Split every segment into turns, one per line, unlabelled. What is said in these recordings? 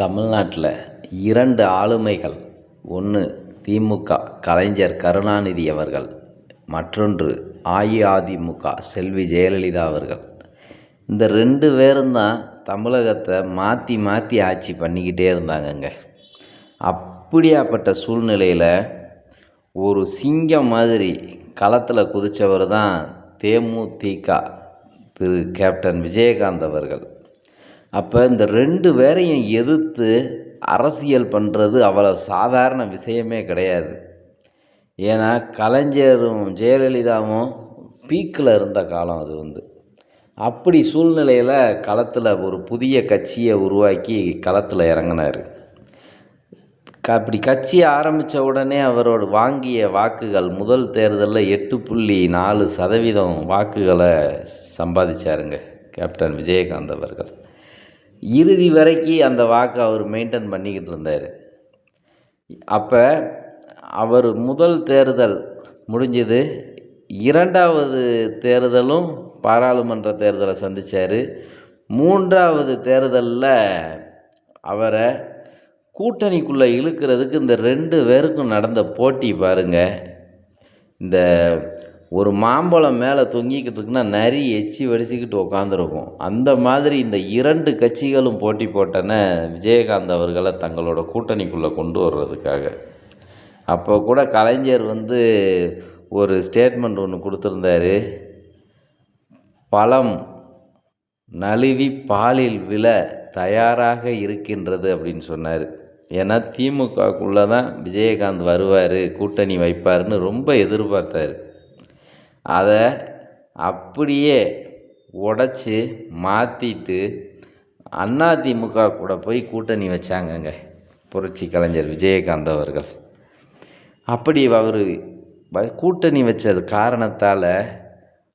தமிழ்நாட்டில் இரண்டு ஆளுமைகள். ஒன்று திமுக கலைஞர் கருணாநிதி அவர்கள் மற்றொன்று அஇஅதிமுக செல்வி ஜெயலலிதா அவர்கள். இந்த ரெண்டு பேரும் தான் தமிழகத்தை மாற்றி மாற்றி ஆட்சி பண்ணிக்கிட்டே இருந்தாங்கங்க. அப்படியாப்பட்ட சூழ்நிலையில் ஒரு சிங்கம் மாதிரி களத்தில் குதித்தவர் தான் தேமுதிக திரு கேப்டன் விஜயகாந்த் அவர்கள். அப்போ இந்த ரெண்டு பேரையும் எதிர்த்து அரசியல் பண்ணுறது அவ்வளோ சாதாரண விஷயமே கிடையாது. ஏன்னா கலைஞரும் ஜெயலலிதாவும் பீக்கில் இருந்த காலம் அது வந்து. அப்படி சூழ்நிலையில் களத்தில் ஒரு புதிய கட்சியை உருவாக்கி களத்தில் இறங்கினார். க அப்படி கட்சி ஆரம்பித்த உடனே அவரோட வாங்கிய வாக்குகள் முதல் தேர்தலில் எட்டு புள்ளி நாலு சதவீதம் வாக்குகளை சம்பாதிச்சாருங்க கேப்டன் விஜயகாந்த் அவர்கள். இறுதி வரைக்கும் அந்த வாக்கை அவர் மெயின்டைன் பண்ணிக்கிட்டு இருந்தார். அப்போ அவர் முதல் தேர்தல் முடிஞ்சது. இரண்டாவது தேர்தலும் பாராளுமன்ற தேர்தலை சந்தித்தார் மூன்றாவது தேர்தலில் அவரை கூட்டணிக்குள்ளே இழுக்கிறதுக்கு இந்த ரெண்டு பேருக்கும் நடந்த போட்டி பாருங்கள் இந்த ஒரு மாம்பழம் மேலே தொங்கிக்கிட்டு இருக்குன்னா நரி எச்சி வடிச்சுக்கிட்டு உக்காந்துருக்கும். அந்த மாதிரி இந்த இரண்டு கட்சிகளும் போட்டி போட்டன விஜயகாந்த் அவர்களை தங்களோட கூட்டணிக்குள்ளே கொண்டு வர்றதுக்காக. அப்போ கூட கலைஞர் வந்து ஒரு ஸ்டேட்மெண்ட் ஒன்று கொடுத்துருந்தாரு. பழம் நழுவி பாலில் விழ தயாராக இருக்கின்றது அப்படின்னு சொன்னார். ஏன்னா திமுகக்குள்ளே தான் விஜயகாந்த் வருவார் கூட்டணி வைப்பார்னு ரொம்ப எதிர்பார்த்தார். அதை அப்படியே உடச்சி மாற்றிட்டு அதிமுக கூட போய் கூட்டணி வச்சாங்கங்க. புரட்சி கலைஞர் விஜயகாந்த் அவர்கள். அப்படி அவர் கூட்டணி வச்சது காரணத்தால்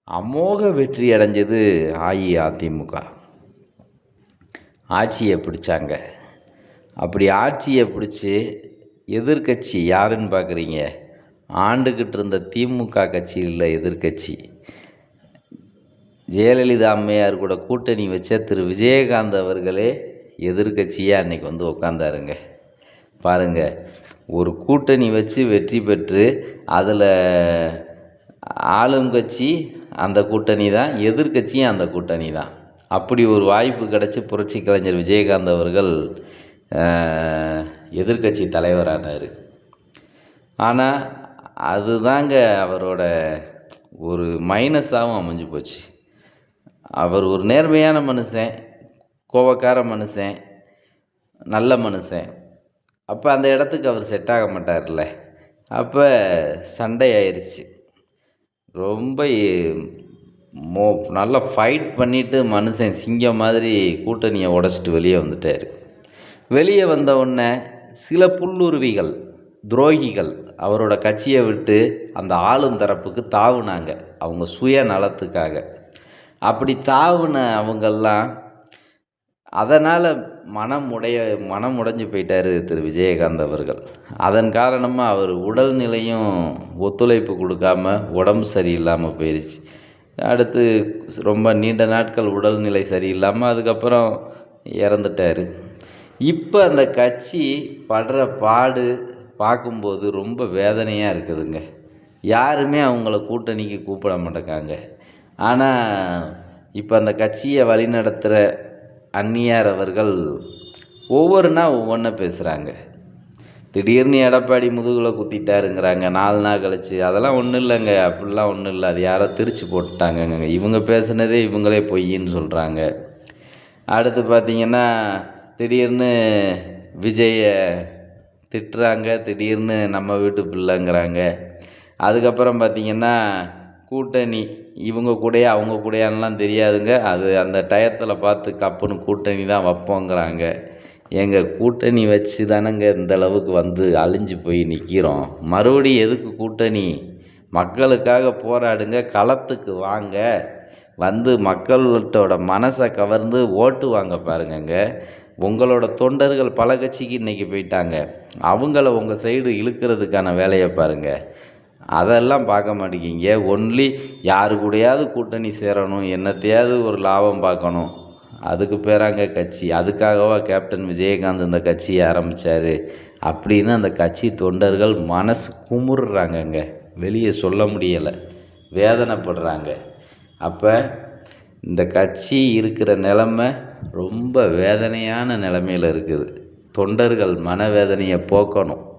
அமோக வெற்றி அடைஞ்சது அஇஅதிமுக. ஆட்சியை பிடிச்சாங்க. அப்படி ஆட்சியை பிடிச்சி எதிர்கட்சி யாருன்னு பார்க்குறீங்க ஆண்டுக்கிட்டு இருந்த திமுக கட்சியில் எதிர்கட்சி ஜெயலலிதா அம்மையார் கூட கூட்டணி வச்ச திரு விஜயகாந்த் அவர்களே எதிர்கட்சியாக அன்றைக்கி வந்து உக்காந்தாருங்க. பாருங்கள் ஒரு கூட்டணி வச்சு வெற்றி பெற்று அதில் ஆளும் கட்சி அந்த கூட்டணி தான் எதிர்கட்சியும் அந்த கூட்டணி தான். அப்படி ஒரு வாய்ப்பு கிடச்சி புரட்சி கலைஞர் விஜயகாந்த் அவர்கள் எதிர்கட்சி தலைவரானார். ஆனால் அதுதாங்க அவரோட ஒரு மைனஸாகவும் அமைஞ்சு போச்சு. அவர் ஒரு நேர்மையான மனுஷன் கோபக்கார மனுஷன் நல்ல மனுஷன். அப்போ அந்த இடத்துக்கு அவர் செட் ஆக மாட்டார்ல. அப்போ சண்டை ஆயிடுச்சு ரொம்ப மோ நல்லா ஃபைட் பண்ணிவிட்டு மனுஷன் சிங்கம் மாதிரி கூட்டணியை உடச்சிட்டு வெளியே வந்துட்டார். வெளியே வந்த உடனே சில புல்லுருவிகள் துரோகிகள் அவரோட கட்சியை விட்டு அந்த ஆளும் தரப்புக்கு தாவுனாங்க. அவங்க சுய நலத்துக்காக அப்படி தாவுன அவங்கெல்லாம் அதனால் மனம் உடைய மனம் உடைஞ்சு போயிட்டார் திரு விஜயகாந்த் அவர்கள். அதன் காரணமாக அவர் உடல்நிலையும் ஒத்துழைப்பு கொடுக்காம உடம்பு சரியில்லாமல் போயிடுச்சு அடுத்து ரொம்ப நீண்ட நாட்கள் உடல்நிலை சரியில்லாமல் அதுக்கப்புறம் இறந்துட்டார். இப்போ அந்த கட்சி படுற பாடு பார்க்கும்போது ரொம்ப வேதனையாக இருக்குதுங்க. யாருமே அவங்கள கூட்டணிக்கு கூப்பிட மாட்டேங்காங்க ஆனால் இப்போ அந்த கட்சியை வழிநடத்துகிற அந்நியார் அவர்கள் ஒவ்வொரு நாள் ஒவ்வொன்றா பேசுகிறாங்க திடீர்னு எடப்பாடி முதுகில் குத்திட்டாருங்கிறாங்க நாலு நாள் கழிச்சு. அதெல்லாம் ஒன்றும் இல்லைங்க. அப்படிலாம் ஒன்றும் இல்லை. அது யாரோ திருச்சி போட்டுட்டாங்கங்க இவங்க பேசுனதே இவங்களே பொய்ன்னு சொல்கிறாங்க அடுத்து பார்த்திங்கன்னா திடீர்னு விஜயை திட்டுறாங்க திடீர்னு நம்ம வீட்டு பிள்ளைங்கிறாங்க. அதுக்கப்புறம் பார்த்திங்கன்னா கூட்டணி இவங்க கூடயா அவங்க கூடயான்லாம் தெரியாதுங்க. அது அந்த டயத்தில் பார்த்து கப்புன்னு கூட்டணி தான் வைப்போங்கிறாங்க. எங்கள் கூட்டணி வச்சு தானங்க இந்த அளவுக்கு வந்து அழிஞ்சு போய் நிற்கிறோம் மறுபடியும் எதுக்கு கூட்டணி? மக்களுக்காக போராடுங்க களத்துக்கு வாங்க. வந்து மக்கள்கிட்டோட மனசை கவர்ந்து ஓட்டு வாங்க பாருங்கங்க. உங்களோட தொண்டர்கள் பல கட்சிக்கு இன்றைக்கி போயிட்டாங்க. அவங்கள உங்கள் சைடு இழுக்கிறதுக்கான வேலையை பாருங்கள் அதெல்லாம் பார்க்க மாட்டேங்கிங்க ஒன்லி யாரு கூடயாவது கூட்டணி சேரணும் என்னத்தையாவது ஒரு லாபம் பார்க்கணும். அதுக்கு பேராங்க கட்சி. அதுக்காகவா கேப்டன் விஜயகாந்த் இந்த கட்சியை ஆரம்பித்தார் அப்படின்னு அந்த கட்சி தொண்டர்கள் மனசு குமுறுறாங்கங்க. வெளியே சொல்ல முடியலை. வேதனைப்படுறாங்க. அப்போ இந்த கட்சி இருக்கிற நிலமை ரொம்ப வேதனையான நிலமையில இருக்குது. தொண்டர்கள் மனவேதனையை போக்கணும்.